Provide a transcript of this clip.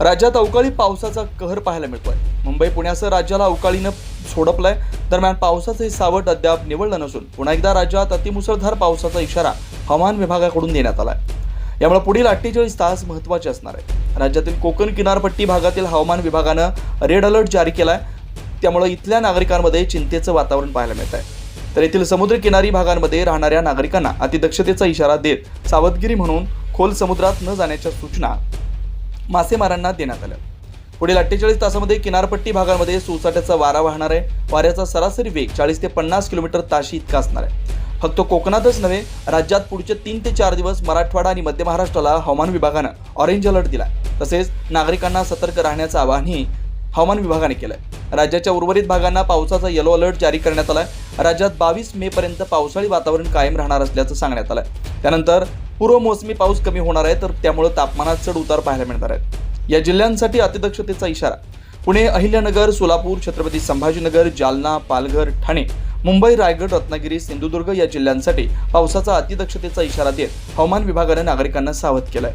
राज्यात अवकाळी पावसाचा कहर पाहायला मिळतोय. मुंबई पुण्यासह राज्याला अवकाळीनं सोडपलंय. दरम्यान पावसाचं हे सावट अद्याप निवडलं नसून पुन्हा एकदा राज्यात अतिमुसळधार पावसाचा इशारा हवामान विभागाकडून देण्यात आलाय. यामुळे पुढील अठ्ठेचाळीस तास महत्त्वाचे असणार आहे राज्यातील कोकण किनारपट्टी भागातील हवामान विभागानं रेड अलर्ट जारी केलाय. त्यामुळे इथल्या नागरिकांमध्ये चिंतेचं वातावरण पाहायला मिळत आहे तर येथील समुद्र किनारी भागांमध्ये राहणाऱ्या नागरिकांना अतिदक्षतेचा इशारा देत सावधगिरी म्हणून खोल समुद्रात न जाण्याच्या सूचना मासेमारांना देण्यात आलं. पुढील अठ्ठेचाळीस तासामध्ये किनारपट्टी भागामध्ये सोसाट्याचा वारा वाहणार आहे. वाऱ्याचा सरासरी वेग चाळीस ते पन्नास किलोमीटर ताशी इतका असणार आहे. फक्त कोकणातच नव्हे राज्यात पुढचे तीन ते चार दिवस मराठवाडा आणि मध्य महाराष्ट्राला हवामान विभागानं ऑरेंज अलर्ट दिला तसेच नागरिकांना सतर्क राहण्याचं आवाहनही हवामान विभागाने केलं आहे राज्याच्या उर्वरित भागांना पावसाचा येलो अलर्ट जारी करण्यात आला आहे राज्यात बावीस मे पर्यंत पावसाळी वातावरण कायम राहणार असल्याचं सांगण्यात आलंय. त्यानंतर पूर्व मोसमी पाऊस कमी होणार आहे तर त्यामुळे तापमानात चढ उतार पाहायला मिळणार आहेत या जिल्ह्यांसाठी अतिदक्षतेचा इशारा. पुणे अहिल्यानगर सोलापूर छत्रपती संभाजीनगर जालना पालघर ठाणे मुंबई रायगड रत्नागिरी सिंधुदुर्ग या जिल्ह्यांसाठी पावसाचा अतिदक्षतेचा इशारा देत हवामान विभागाने नागरिकांना सावध केलाय.